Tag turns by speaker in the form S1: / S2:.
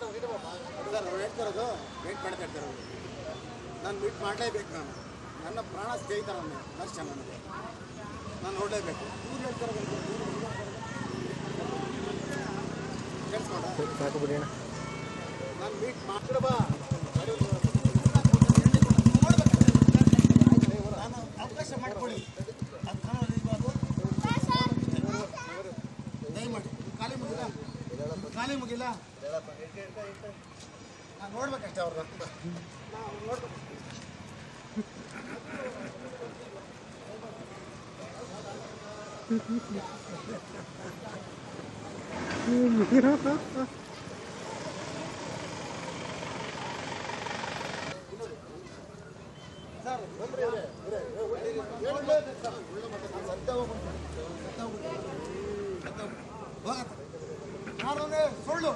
S1: Sir ಹೇಳ್ತಿರೋದು wait ಮಾಡ್ತಾ ನಾನು ಮೀಟ್ ಮಾಡಲೇಬೇಕು ನಾನು. ನನ್ನ ಪ್ರಾಣ ಸ್ನೇಹಿತರ ದರ್ಶನ ನನಗೆ ನಾನು ನೋಡಲೇಬೇಕು. ಇವ್ರು ಹೇಳ್ತಾರೆ ಕೇಳಿಸ್ಕೊಂಡ ನಾನು ಮೀಟ್ ಅವಕಾಶ ಮಾಡಿಕೊಡಿ. ಖಾಲಿ ಮುಗಿಲ್ಲ? ನೋಡ್ಬೇಕಷ್ಟೇ ಅವ್ರದ್ದು ನೋಡ್ಬೇಕು ಹೋಗತ್ತೆ ನಾನು ಸುಳ್ಳು